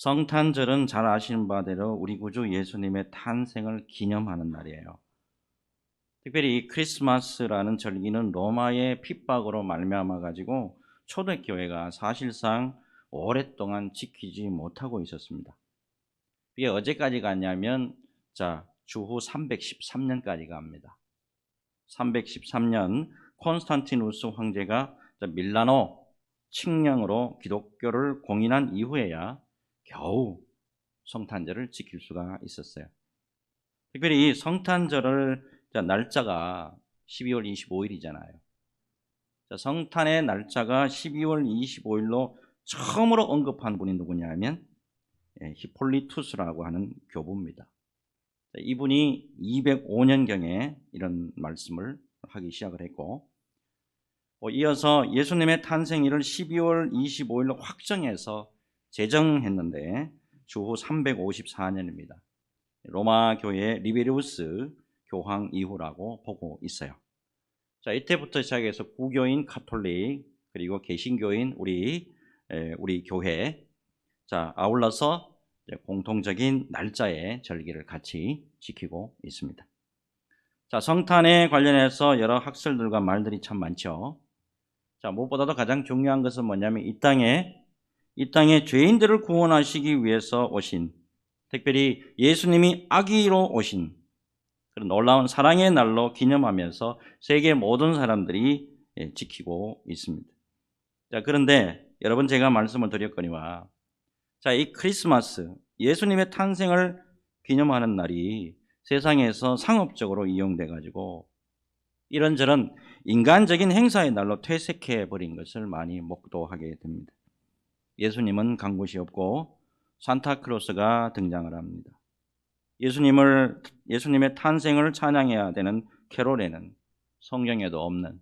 성탄절은 잘 아시는 바대로 우리 구주 예수님의 탄생을 기념하는 날이에요. 특별히 이 크리스마스라는 절기는 로마의 핍박으로 말미암아 가지고 초대교회가 사실상 오랫동안 지키지 못하고 있었습니다. 이게 어제까지 갔냐면 자 주후 313년까지 갑니다. 313년 콘스탄티누스 황제가 밀라노 칙령으로 기독교를 공인한 이후에야 겨우 성탄절을 지킬 수가 있었어요. 특별히 이 성탄절을 자, 날짜가 12월 25일이잖아요. 자, 성탄의 날짜가 12월 25일로 처음으로 언급한 분이 누구냐면 예, 히폴리투스라고 하는 교부입니다. 자, 이분이 205년경에 이런 말씀을 하기 시작을 했고 어, 이어서 예수님의 탄생일을 12월 25일로 확정해서 제정했는데 주후 354년입니다. 로마 교회 리베리우스 교황 이후라고 보고 있어요. 자, 이때부터 시작해서 구교인 카톨릭 그리고 개신교인 우리 에, 우리 교회 자, 아울러서 공통적인 날짜의 절기를 같이 지키고 있습니다. 자, 성탄에 관련해서 여러 학설들과 말들이 참 많죠. 자, 무엇보다도 가장 중요한 것은 뭐냐면 이 땅에 이 땅에 죄인들을 구원하시기 위해서 오신 특별히 예수님이 아기로 오신 그런 놀라운 사랑의 날로 기념하면서 세계 모든 사람들이 예, 지키고 있습니다. 자, 그런데 여러분 제가 말씀을 드렸거니와 자, 이 크리스마스 예수님의 탄생을 기념하는 날이 세상에서 상업적으로 이용돼 가지고 이런저런 인간적인 행사의 날로 퇴색해 버린 것을 많이 목도하게 됩니다. 예수님은 간 곳이 없고 산타클로스가 등장을 합니다. 예수님을 예수님의 탄생을 찬양해야 되는 캐롤에는 성경에도 없는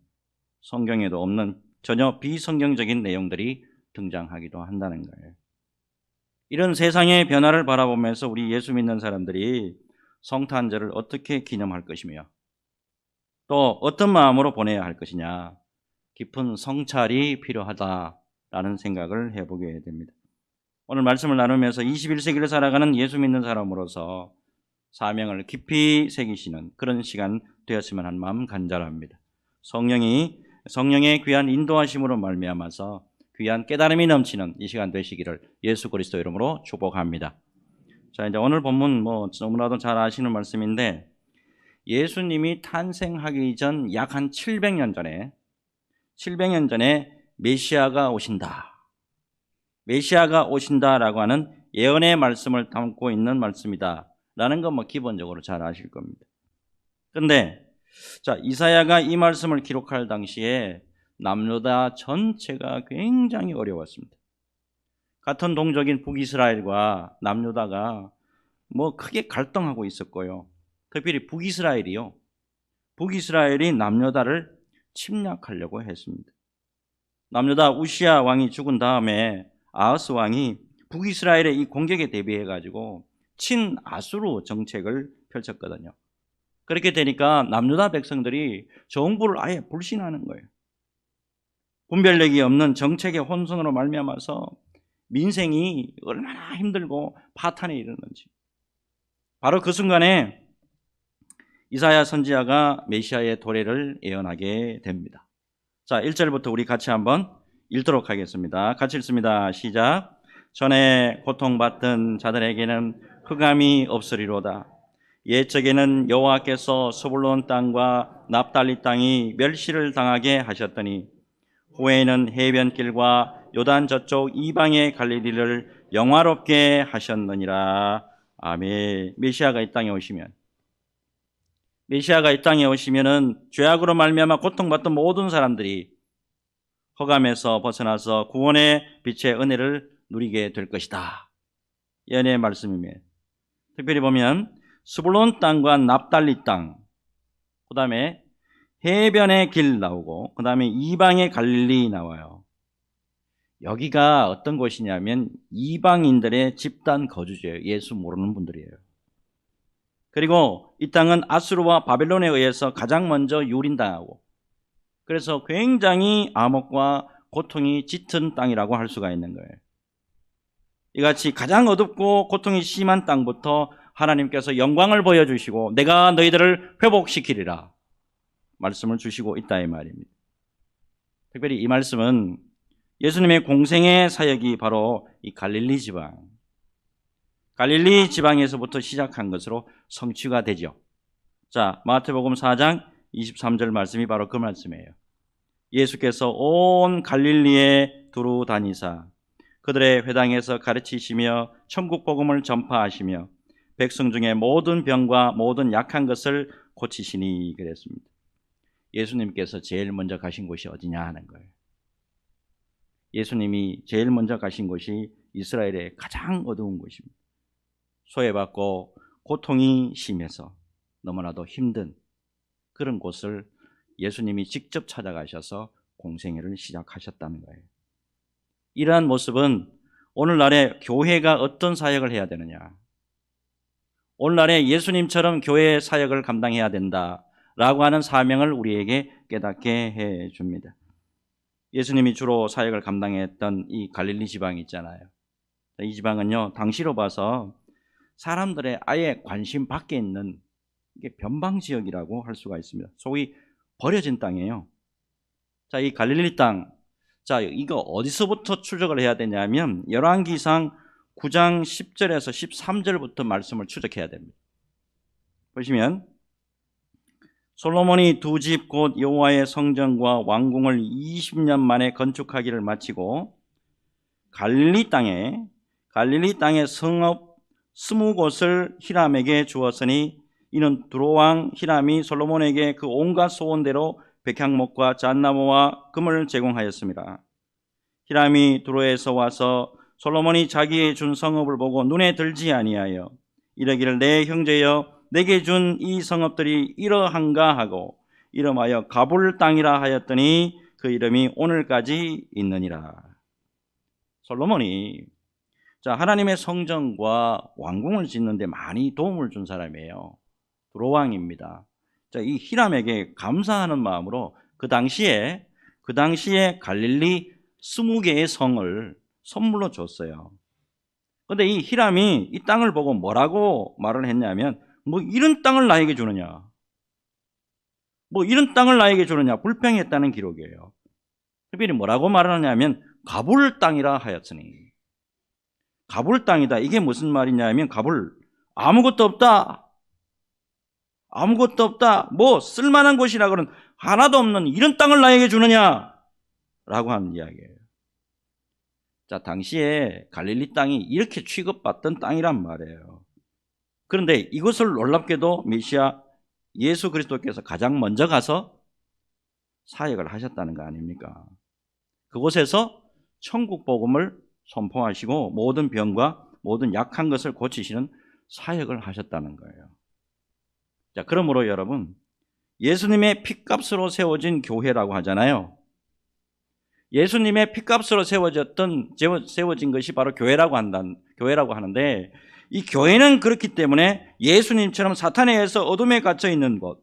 성경에도 없는 전혀 비성경적인 내용들이 등장하기도 한다는 거예요. 이런 세상의 변화를 바라보면서 우리 예수 믿는 사람들이 성탄절을 어떻게 기념할 것이며 또 어떤 마음으로 보내야 할 것이냐 깊은 성찰이 필요하다 라는 생각을 해보게 됩니다. 오늘 말씀을 나누면서 21세기를 살아가는 예수 믿는 사람으로서 사명을 깊이 새기시는 그런 시간 되었으면 하는 마음 간절합니다. 성령이 성령의 귀한 인도하심으로 말미암아서 귀한 깨달음이 넘치는 이 시간 되시기를 예수 그리스도 이름으로 축복합니다. 자, 이제 오늘 본문 뭐 너무나도 잘 아시는 말씀인데 예수님이 탄생하기 전 약 한 700년 전에 700년 전에 메시아가 오신다. 메시아가 오신다라고 하는 예언의 말씀을 담고 있는 말씀이다. 라는 건 뭐 기본적으로 잘 아실 겁니다. 근데 자, 이사야가 이 말씀을 기록할 당시에 남유다 전체가 굉장히 어려웠습니다. 같은 동족인 북이스라엘과 남유다가 뭐 크게 갈등하고 있었고요. 특별히 북이스라엘이요. 북이스라엘이 남유다를 침략하려고 했습니다. 남유다 우시아 왕이 죽은 다음에 아하스 왕이 북이스라엘의 이 공격에 대비해 가지고 친아수르 정책을 펼쳤거든요. 그렇게 되니까 남유다 백성들이 정부를 아예 불신하는 거예요. 분별력이 없는 정책의 혼선으로 말미암아서 민생이 얼마나 힘들고 파탄에 이르는지. 바로 그 순간에 이사야 선지자가 메시아의 도래를 예언하게 됩니다. 자, 1절부터 우리 같이 한번 읽도록 하겠습니다. 같이 읽습니다. 시작. 전에 고통받던 자들에게는 흑암이 없으리로다. 옛적에는 여호와께서 스불론 땅과 납달리 땅이 멸시를 당하게 하셨더니 후에는 해변길과 요단 저쪽 이방의 갈릴리를 영화롭게 하셨느니라. 아멘. 메시아가 이 땅에 오시면 메시아가 이 땅에 오시면은 죄악으로 말미암아 고통받던 모든 사람들이 허감에서 벗어나서 구원의 빛의 은혜를 누리게 될 것이다. 연의 말씀이며 특별히 보면 스불론 땅과 납달리 땅, 그 다음에 해변의 길 나오고 그 다음에 이방의 갈릴리 나와요. 여기가 어떤 곳이냐면 이방인들의 집단 거주지예요. 예수 모르는 분들이에요. 그리고 이 땅은 아수르와 바벨론에 의해서 가장 먼저 유린당하고 그래서 굉장히 암흑과 고통이 짙은 땅이라고 할 수가 있는 거예요. 이같이 가장 어둡고 고통이 심한 땅부터 하나님께서 영광을 보여주시고 내가 너희들을 회복시키리라 말씀을 주시고 있다 이 말입니다. 특별히 이 말씀은 예수님의 공생의 사역이 바로 이 갈릴리 지방, 갈릴리 지방에서부터 시작한 것으로 성취가 되죠. 자, 마태복음 4장 23절 말씀이 바로 그 말씀이에요. 예수께서 온 갈릴리에 두루 다니사 그들의 회당에서 가르치시며 천국 복음을 전파하시며 백성 중에 모든 병과 모든 약한 것을 고치시니 그랬습니다. 예수님께서 제일 먼저 가신 곳이 어디냐 하는 거예요. 예수님이 제일 먼저 가신 곳이 이스라엘의 가장 어두운 곳입니다. 소외받고 고통이 심해서 너무나도 힘든 그런 곳을 예수님이 직접 찾아가셔서 공생애를 시작하셨다는 거예요. 이러한 모습은 오늘날의 교회가 어떤 사역을 해야 되느냐. 오늘날에 예수님처럼 교회 사역을 감당해야 된다 라고 하는 사명을 우리에게 깨닫게 해 줍니다. 예수님이 주로 사역을 감당했던 이 갈릴리 지방이 있잖아요. 이 지방은요, 당시로 봐서 사람들의 아예 관심 밖에 있는 이게 변방 지역이라고 할 수가 있습니다. 소위 버려진 땅이에요. 자, 이 갈릴리 땅. 자, 이거 어디서부터 추적을 해야 되냐면 열왕기상 9장 10절에서 13절부터 말씀을 추적해야 됩니다. 보시면 솔로몬이 두 집 곧 여호와의 성전과 왕궁을 20년 만에 건축하기를 마치고 갈릴리 땅에 갈릴리 땅의 성읍 스무 곳을 히람에게 주었으니 이는 두로왕 히람이 솔로몬에게 그 온갖 소원대로 백향목과 잣나무와 금을 제공하였습니다. 히람이 두로에서 와서 솔로몬이 자기의 준 성읍을 보고 눈에 들지 아니하여 이러기를 내 형제여 내게 준 이 성읍들이 이러한가 하고 이름하여 가불 땅이라 하였더니 그 이름이 오늘까지 있느니라. 솔로몬이 자 하나님의 성전과 왕궁을 짓는데 많이 도움을 준 사람이에요. 두로왕입니다. 자, 이 히람에게 감사하는 마음으로 그 당시에 그 당시에 갈릴리 20개의 성을 선물로 줬어요. 근데 이 히람이 이 땅을 보고 뭐라고 말을 했냐면 뭐 이런 땅을 나에게 주느냐? 뭐 이런 땅을 나에게 주느냐? 불평했다는 기록이에요. 특별히 뭐라고 말을 하냐면 가불 땅이라 하였으니 가불 땅이다. 이게 무슨 말이냐면 가불 아무것도 없다. 아무것도 없다. 뭐 쓸만한 곳이라고는 하나도 없는 이런 땅을 나에게 주느냐? 라고 하는 이야기예요. 자, 당시에 갈릴리 땅이 이렇게 취급받던 땅이란 말이에요. 그런데 이것을 놀랍게도 메시아 예수 그리스도께서 가장 먼저 가서 사역을 하셨다는 거 아닙니까? 그곳에서 천국 복음을 선포하시고 모든 병과 모든 약한 것을 고치시는 사역을 하셨다는 거예요. 자, 그러므로 여러분, 예수님의 피값으로 세워진 교회라고 하잖아요. 예수님의 피값으로 세워졌던 세워진 것이 바로 교회라고 한다. 교회라고 하는데 이 교회는 그렇기 때문에 예수님처럼 사탄에 의해서 어둠에 갇혀 있는 곳,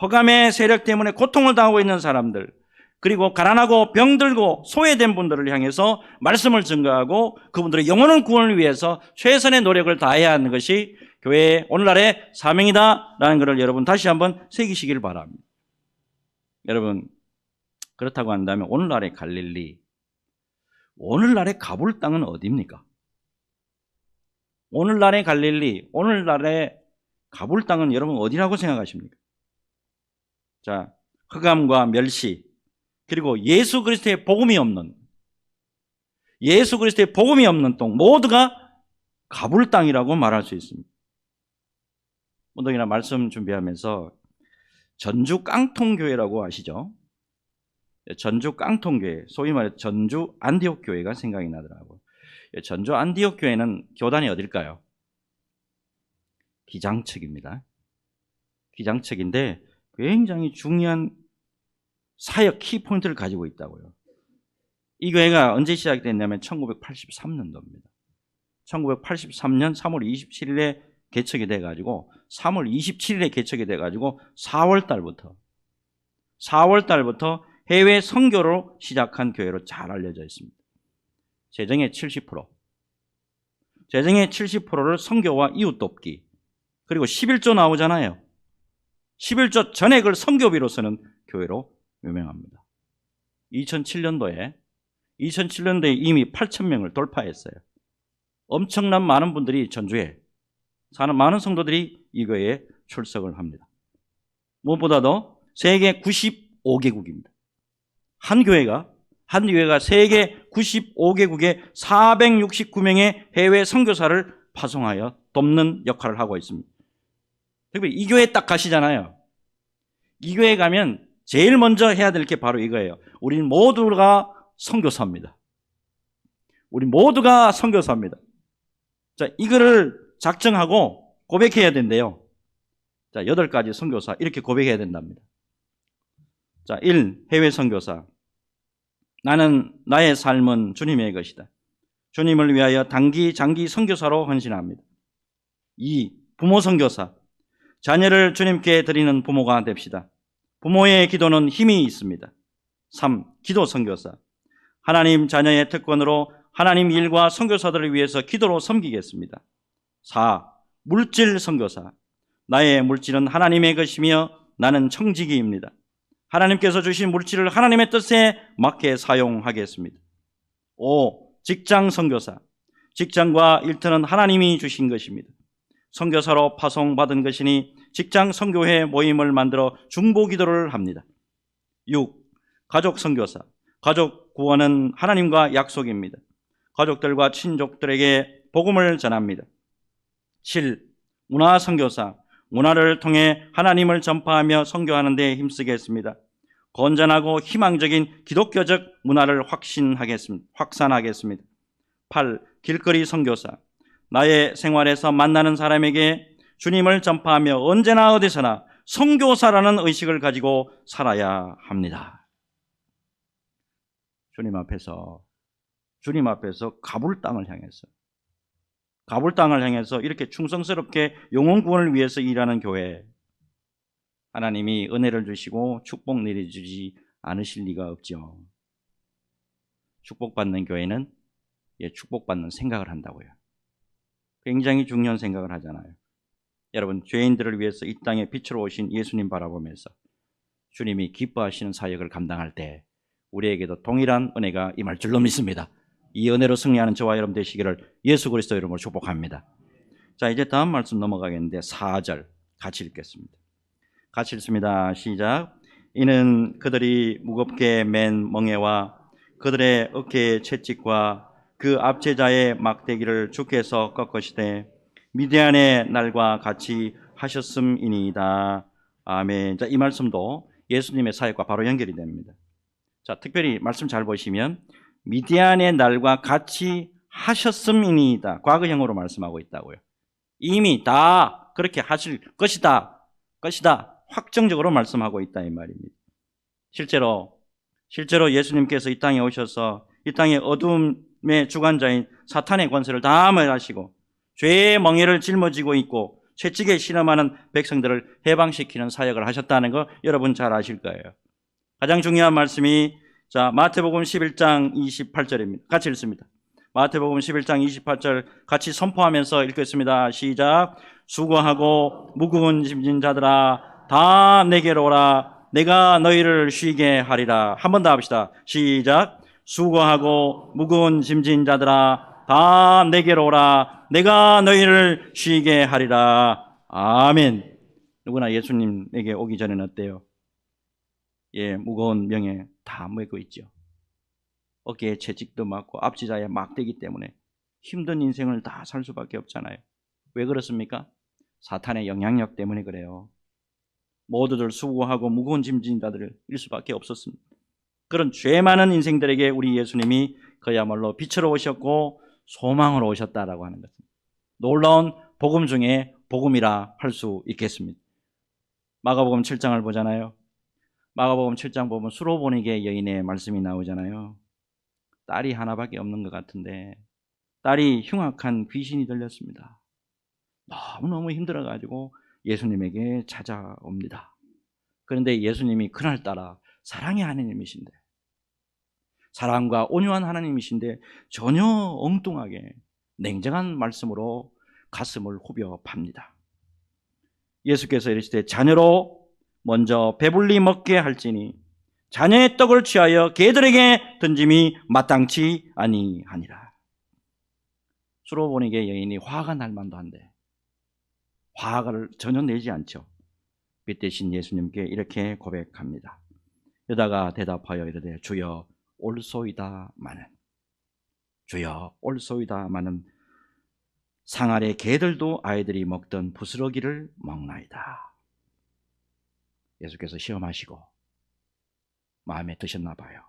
허감의 세력 때문에 고통을 당하고 있는 사람들, 그리고 가난하고 병들고 소외된 분들을 향해서 말씀을 증거하고 그분들의 영혼을 구원을 위해서 최선의 노력을 다해야 하는 것이 교회의 오늘날의 사명이다라는 것을 여러분 다시 한번 새기시길 바랍니다. 여러분 그렇다고 한다면 오늘날의 갈릴리, 오늘날의 가불 땅은 어디입니까? 오늘날의 갈릴리, 오늘날의 가불 땅은 여러분 어디라고 생각하십니까? 자, 흑암과 멸시, 그리고 예수 그리스도의 복음이 없는, 예수 그리스도의 복음이 없는 땅, 모두가 가불 땅이라고 말할 수 있습니다. 오늘이나 말씀 준비하면서 전주 깡통교회라고 아시죠? 전주 깡통교회, 소위 말해 전주 안디옥 교회가 생각이 나더라고요. 전주 안디옥 교회는 교단이 어딜까요? 기장측입니다. 기장측인데 굉장히 중요한 사역 키포인트를 가지고 있다고요. 이 교회가 언제 시작됐냐면 1983년도입니다. 1983년 3월 27일에 개척이 돼가지고 3월 27일에 개척이 돼가지고 4월 달부터 4월 달부터 해외 선교로 시작한 교회로 잘 알려져 있습니다. 재정의 70%, 재정의 70%를 선교와 이웃 돕기. 그리고 11조 나오잖아요. 11조 전액을 선교비로 쓰는 교회로 유명합니다. 2007년도에 2007년도에 이미 8천 명을 돌파했어요. 엄청난 많은 분들이 전주에 사는 많은 성도들이 이 교회에 출석을 합니다. 무엇보다도 세계 95개국입니다. 한 교회가 한 교회가 세계 95개국에 469명의 해외 선교사를 파송하여 돕는 역할을 하고 있습니다. 특별히 이 교회 딱 가시잖아요. 이 교회 가면 제일 먼저 해야 될 게 바로 이거예요. 우리 모두가 선교사입니다. 우리 모두가 선교사입니다. 자, 이거를 작정하고 고백해야 된대요. 자, 여덟 가지 선교사 이렇게 고백해야 된답니다. 자, 1. 해외 선교사. 나는 나의 삶은 주님의 것이다. 주님을 위하여 단기, 장기 선교사로 헌신합니다. 2. 부모 선교사. 자녀를 주님께 드리는 부모가 됩시다. 부모의 기도는 힘이 있습니다. 3. 기도 선교사. 하나님 자녀의 특권으로 하나님 일과 선교사들을 위해서 기도로 섬기겠습니다. 4. 물질 선교사. 나의 물질은 하나님의 것이며 나는 청지기입니다. 하나님께서 주신 물질을 하나님의 뜻에 맞게 사용하겠습니다. 5. 직장 선교사. 직장과 일터는 하나님이 주신 것입니다. 선교사로 파송받은 것이니 직장 선교회 모임을 만들어 중보 기도를 합니다. 6. 가족 선교사. 가족 구원은 하나님과 약속입니다. 가족들과 친족들에게 복음을 전합니다. 7. 문화 선교사. 문화를 통해 하나님을 전파하며 선교하는 데 힘쓰겠습니다. 건전하고 희망적인 기독교적 문화를 확신하겠습니다. 확산하겠습니다. 8. 길거리 선교사. 나의 생활에서 만나는 사람에게 주님을 전파하며 언제나 어디서나 선교사라는 의식을 가지고 살아야 합니다. 주님 앞에서 주님 앞에서 가불 땅을 향해서 가불 땅을 향해서 이렇게 충성스럽게 영혼 구원을 위해서 일하는 교회 하나님이 은혜를 주시고 축복 내려주지 않으실 리가 없죠. 축복받는 교회는 예, 축복받는 생각을 한다고요. 굉장히 중요한 생각을 하잖아요. 여러분, 죄인들을 위해서 이 땅에 빛으로 오신 예수님 바라보면서 주님이 기뻐하시는 사역을 감당할 때 우리에게도 동일한 은혜가 임할 줄로 믿습니다. 이 은혜로 승리하는 저와 여러분 되시기를 예수 그리스도 이름으로 축복합니다. 자, 이제 다음 말씀 넘어가겠는데 4절 같이 읽겠습니다. 같이 읽습니다. 시작. 이는 그들이 무겁게 맨 멍에와 그들의 어깨의 채찍과 그 압제자의 막대기를 주께서 꺾으시되 미디안의 날과 같이 하셨음이니이다. 아멘. 자, 이 말씀도 예수님의 사역과 바로 연결이 됩니다. 자, 특별히 말씀 잘 보시면 미디안의 날과 같이 하셨음이니이다. 과거형으로 말씀하고 있다고요. 이미 다 그렇게 하실 것이다. 것이다. 확정적으로 말씀하고 있다 이 말입니다. 실제로 실제로 예수님께서 이 땅에 오셔서 이 땅의 어둠의 주관자인 사탄의 권세를 다 멸하시고 죄의 멍에를 짊어지고 있고 채찍에 실험하는 백성들을 해방시키는 사역을 하셨다는 거 여러분 잘 아실 거예요. 가장 중요한 말씀이 자 마태복음 11장 28절입니다. 같이 읽습니다. 마태복음 11장 28절 같이 선포하면서 읽겠습니다. 시작. 수고하고 무거운 짐진 자들아 다 내게로 오라. 내가 너희를 쉬게 하리라. 한 번 더 합시다. 시작. 수고하고 무거운 짐진 자들아 다 내게로 오라. 내가 너희를 쉬게 하리라. 아멘. 누구나 예수님에게 오기 전에는 어때요? 예, 무거운 명예 다 메고 있죠. 어깨에 채찍도 맞고 앞지자에 막대기 때문에 힘든 인생을 다 살 수밖에 없잖아요. 왜 그렇습니까? 사탄의 영향력 때문에 그래요. 모두들 수고하고 무거운 짐진 자들을 일 수밖에 없었습니다. 그런 죄 많은 인생들에게 우리 예수님이 그야말로 빛으로 오셨고 소망으로 오셨다라고 하는 것입니다. 놀라운 복음 중에 복음이라 할 수 있겠습니다. 마가복음 7장을 보잖아요. 마가복음 7장 보면 수로보니게 여인의 말씀이 나오잖아요. 딸이 하나밖에 없는 것 같은데 딸이 흉악한 귀신이 들렸습니다. 너무너무 힘들어가지고 예수님에게 찾아옵니다. 그런데 예수님이 그날따라 사랑의 하나님이신데 사랑과 온유한 하나님이신데 전혀 엉뚱하게 냉정한 말씀으로 가슴을 후벼 팝니다. 예수께서 이르시되 자녀로 먼저 배불리 먹게 할지니 자녀의 떡을 취하여 개들에게 던짐이 마땅치 아니하니라. 수로보니게 여인이 화가 날 만도 한데 화를 전혀 내지 않죠. 빛 대신 예수님께 이렇게 고백합니다. 여다가 대답하여 이르되 주여 올소이다마는 주여 올소이다마는 상 아래 개들도 아이들이 먹던 부스러기를 먹나이다. 예수께서 시험하시고 마음에 드셨나 봐요.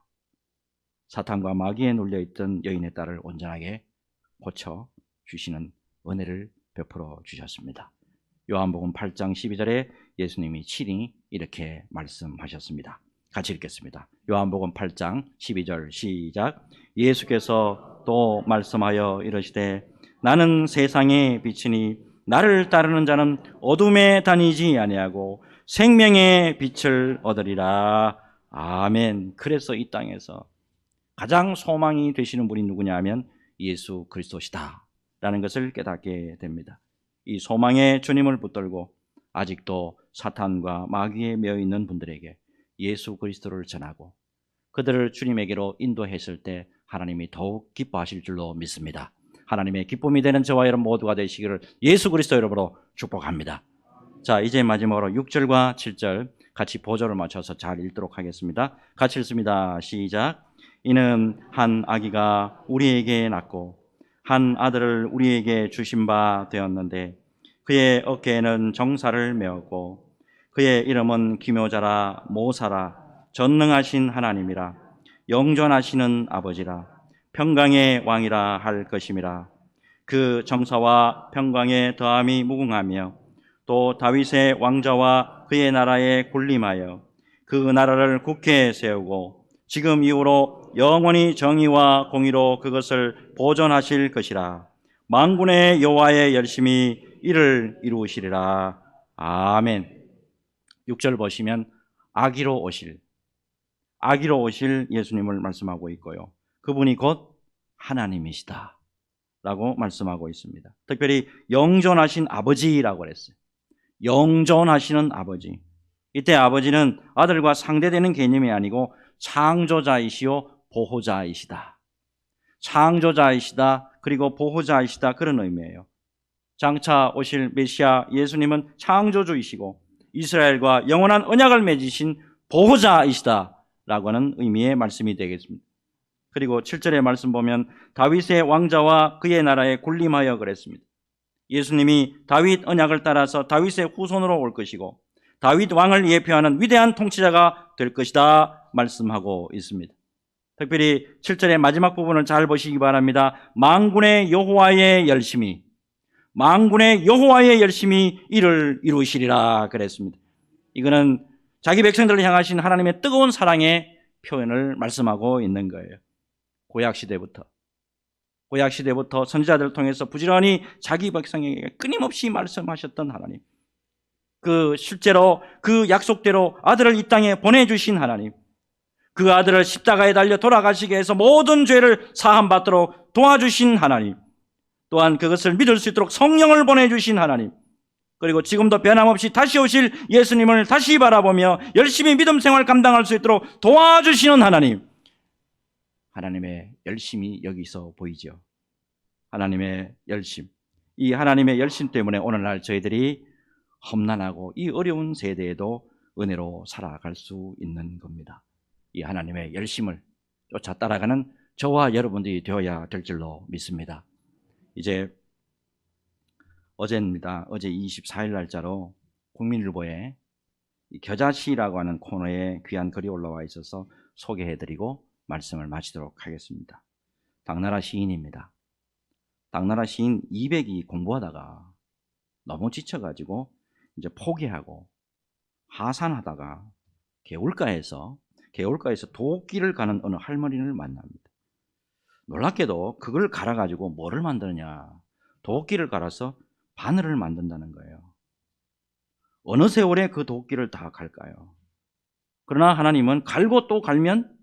사탄과 마귀에 눌려 있던 여인의 딸을 온전하게 고쳐 주시는 은혜를 베풀어 주셨습니다. 요한복음 8장 12절에 예수님이 친히 이렇게 말씀하셨습니다. 같이 읽겠습니다. 요한복음 8장 12절 시작. 예수께서 또 말씀하여 이르시되 나는 세상의 빛이니 나를 따르는 자는 어둠에 다니지 아니하고 생명의 빛을 얻으리라. 아멘. 그래서 이 땅에서 가장 소망이 되시는 분이 누구냐 하면 예수 그리스도시다. 라는 것을 깨닫게 됩니다. 이 소망의 주님을 붙들고 아직도 사탄과 마귀에 매여 있는 분들에게 예수 그리스도를 전하고 그들을 주님에게로 인도했을 때 하나님이 더욱 기뻐하실 줄로 믿습니다. 하나님의 기쁨이 되는 저와 여러분 모두가 되시기를 예수 그리스도 이름으로 축복합니다. 자, 이제 마지막으로 6절과 7절 같이 보조를 맞춰서 잘 읽도록 하겠습니다. 같이 읽습니다. 시작. 이는 한 아기가 우리에게 낳고 한 아들을 우리에게 주신 바 되었는데 그의 어깨에는 정사를 메었고 그의 이름은 기묘자라 모사라 전능하신 하나님이라 영존하시는 아버지라 평강의 왕이라 할 것임이라. 그 정사와 평강의 더함이 무궁하며 또 다윗의 왕자와 그의 나라에 군림하여 그 나라를 국회에 세우고 지금 이후로 영원히 정의와 공의로 그것을 보존하실 것이라. 만군의 여호와의 열심히 이를 이루시리라. 아멘 6절 보시면 아기로 오실 아기로 오실 예수님을 말씀하고 있고요 그분이 곧 하나님이시다 라고 말씀하고 있습니다 특별히 영존하신 아버지라고 그랬어요 영존하시는 아버지 이때 아버지는 아들과 상대되는 개념이 아니고 창조자이시요 보호자이시다. 창조자이시다. 그리고 보호자이시다. 그런 의미예요. 장차 오실 메시아 예수님은 창조주이시고 이스라엘과 영원한 언약을 맺으신 보호자이시다. 라고 하는 의미의 말씀이 되겠습니다. 그리고 7절의 말씀 보면 다윗의 왕자와 그의 나라에 군림하여 그랬습니다. 예수님이 다윗 언약을 따라서 다윗의 후손으로 올 것이고 다윗 왕을 예표하는 위대한 통치자가 될 것이다 말씀하고 있습니다. 특별히 7절의 마지막 부분을 잘 보시기 바랍니다. 망군의 여호와의 열심히 망군의 여호와의 열심히 이를 이루시리라 그랬습니다. 이거는 자기 백성들을 향하신 하나님의 뜨거운 사랑의 표현을 말씀하고 있는 거예요. 고약 시대부터 고약 시대부터 선지자들을 통해서 부지런히 자기 백성에게 끊임없이 말씀하셨던 하나님. 그 실제로 그 약속대로 아들을 이 땅에 보내주신 하나님. 그 아들을 십자가에 달려 돌아가시게 해서 모든 죄를 사함받도록 도와주신 하나님. 또한 그것을 믿을 수 있도록 성령을 보내주신 하나님. 그리고 지금도 변함없이 다시 오실 예수님을 다시 바라보며 열심히 믿음 생활 감당할 수 있도록 도와주시는 하나님. 하나님의 열심이 여기서 보이죠. 하나님의 열심. 이 하나님의 열심 때문에 오늘날 저희들이 험난하고 이 어려운 세대에도 은혜로 살아갈 수 있는 겁니다. 이 하나님의 열심을 쫓아 따라가는 저와 여러분들이 되어야 될 줄로 믿습니다. 이제 어제입니다. 어제 24일 날짜로 국민일보에 겨자시라고 하는 코너에 귀한 글이 올라와 있어서 소개해드리고 말씀을 마치도록 하겠습니다. 당나라 시인입니다. 당나라 시인 200이 공부하다가 너무 지쳐가지고 이제 포기하고 하산하다가 개울가에서 개울가에서 도끼를 가는 어느 할머니를 만납니다. 놀랍게도 그걸 갈아가지고 뭐를 만드느냐? 도끼를 갈아서 바늘을 만든다는 거예요. 어느 세월에 그 도끼를 다 갈까요? 그러나 하나님은 갈고 또 갈면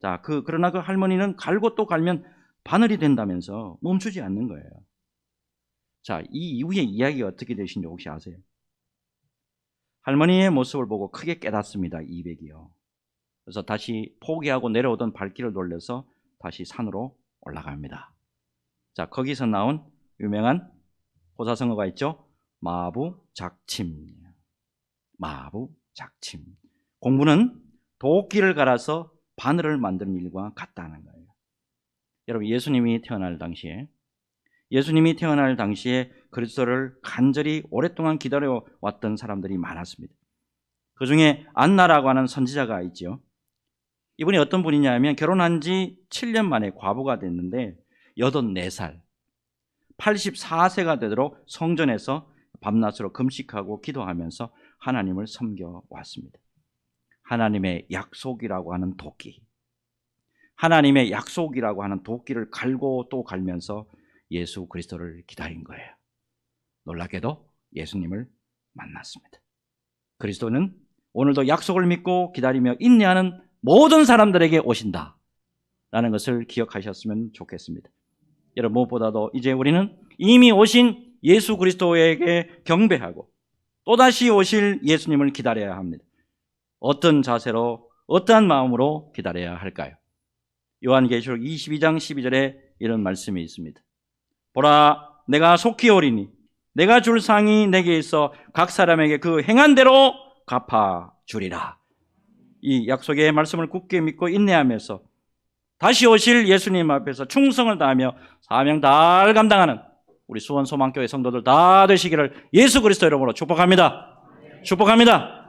자, 그 그러나 그 할머니는 갈고 또 갈면 바늘이 된다면서 멈추지 않는 거예요. 자, 이 이후에 이야기가 어떻게 되신지 혹시 아세요? 할머니의 모습을 보고 크게 깨닫습니다. 이백이요. 그래서 다시 포기하고 내려오던 발길을 돌려서 다시 산으로 올라갑니다. 자, 거기서 나온 유명한 호사성어가 있죠. 마부작침. 마부작침. 공부는 도끼를 갈아서 바늘을 만드는 일과 같다는 거예요. 여러분, 예수님이 태어날 당시에 예수님이 태어날 당시에 그리스도를 간절히 오랫동안 기다려 왔던 사람들이 많았습니다. 그 중에 안나라고 하는 선지자가 있죠. 이분이 어떤 분이냐면 결혼한 지 7년 만에 과부가 됐는데 84살, 84세가 되도록 성전에서 밤낮으로 금식하고 기도하면서 하나님을 섬겨 왔습니다. 하나님의 약속이라고 하는 도끼. 하나님의 약속이라고 하는 도끼를 갈고 또 갈면서 예수 그리스도를 기다린 거예요. 놀랍게도 예수님을 만났습니다. 그리스도는 오늘도 약속을 믿고 기다리며 인내하는 모든 사람들에게 오신다. 라는 것을 기억하셨으면 좋겠습니다. 여러분, 무엇보다도 이제 우리는 이미 오신 예수 그리스도에게 경배하고 또다시 오실 예수님을 기다려야 합니다. 어떤 자세로, 어떠한 마음으로 기다려야 할까요? 요한계시록 22장 12절에 이런 말씀이 있습니다. 보라, 내가 속히 오리니 내가 줄 상이 내게 있어 각 사람에게 그 행한 대로 갚아 주리라. 이 약속의 말씀을 굳게 믿고 인내하면서 다시 오실 예수님 앞에서 충성을 다하며 사명 잘 감당하는 우리 수원 소망교회 성도들 다 되시기를 예수 그리스도 이름으로 축복합니다. 축복합니다.